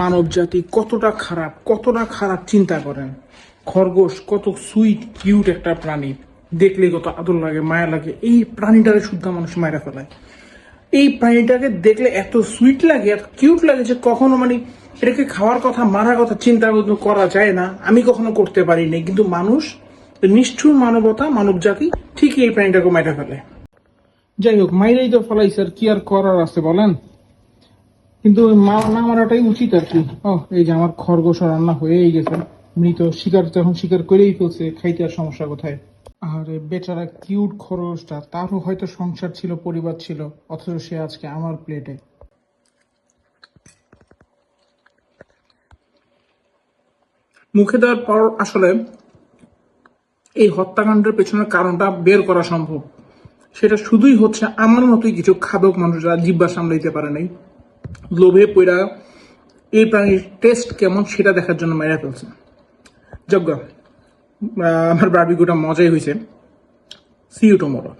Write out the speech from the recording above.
মানব জাতি কতটা খারাপ কতটা খারাপ চিন্তা করেন? খরগোশ কত সুইট, কিউট একটা প্রাণী। দেখলে কত আদর লাগে, মায়া লাগে। এই প্রাণীটাকে শুদ্ধ মানুষ মায়েরা ফেলায়। এই প্রাণীটাকে দেখলে এত সুইট লাগে, এত কিউট লাগে যে কখনো মানে এটাকে খাওয়ার কথা, মারার কথা চিন্তা করা যায় না। আমি কখনো করতে পারি কিন্তু মানুষ, নিষ্ঠুর মানবতা মানব জাতি ঠিকই এই প্রাণীটাকে মাইরা ফেলে। যাই হোক, মাইরাই তো ফেলাইছে, আর কি আর করার আছে বলেন? কিন্তু না মারাটাই উচিত আর কি। ও। এই যে আমার খরগোশ রান্না হয়েই গেছে। মৃত শিকার তো এখন শিকার করেই ফেলছে খাইতে আর সমস্যা কোথায়। আরে বেচারা কিউট খরগোশটা তারও হয়তো সংসার ছিল পরিবার ছিল অথচ সে আজকে আমার প্লেটে। মুখে দেওয়ার পর আসলে এই হত্যাকাণ্ডের পেছনের কারণটা বের করা সম্ভব। সেটা শুধুই হচ্ছে আমার মতোই কিছু খাদক মানুষ যারা জিব্বা সামলাইতে পারে নাই। লোভে পইরা এই প্রাণীর টেস্ট কেমন সেটা দেখার জন্য মেরা ফেলছে। যজ্ঞ আমার বার্বিকুটা মজাই হয়েছে সি ইউ টুমোরো